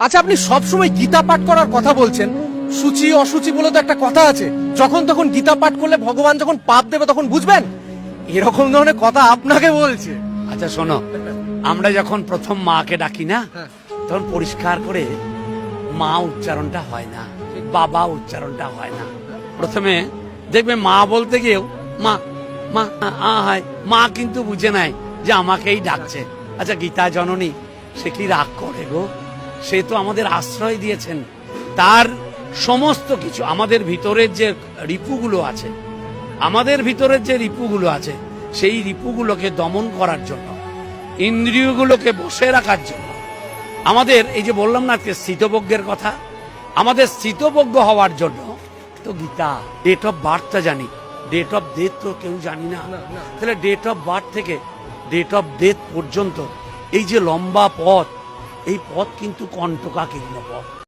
আচ্ছা আপনি সবসময় গীতা পাঠ করার কথা বলছেন। সূচি অসুচি বলে তো একটা কথা আছে। যখন তখন গীতা পাঠ করলে ভগবান যখন পাপ দেবে তখন বুঝবেন? এরকম ধরনের কথা আপনাকে বলছে। আচ্ছা শোনো। আমরা যখন প্রথম মাকে ডাকি না হ্যাঁ। তখন পরিষ্কার করে মা উচ্চারণটা হয় না বাবা উচ্চারণটা হয় না। প্রথমে দেখবে মা বলতে গিয়েও মা মা আ, আ হয় মা কিন্তু বুঝে নাই যে আমাকেই ডাকছে। আচ্ছা গীতা জননী সে কি রাগ করে গো? সে তো আমাদের আশ্রয় দিয়েছেন। তার সমস্ত কিছু আমাদের ভিতরের যে রিপুগুলো আছে আমাদের ভিতরের যে রিপুগুলো আছে সেই রিপুগুলোকে দমন করার জন্য ইন্দ্রিয়গুলোকে বসে রাখার জন্য আমাদের এই যে বললাম না আজকে স্থিতবজ্ঞের কথা আমাদের স্থিতবজ্ঞ হওয়ার জন্য তো গীতা ডেট অফ বার্থটা জানি। ডেট অফ ডেথ তো কেউ জানি না। তাহলে ডেট অফ বার্থ থেকে ডেট অফ ডেথ পর্যন্ত এই যে লম্বা পথ এই পথ কিন্তু কণ্টকাকীর্ণ পথ।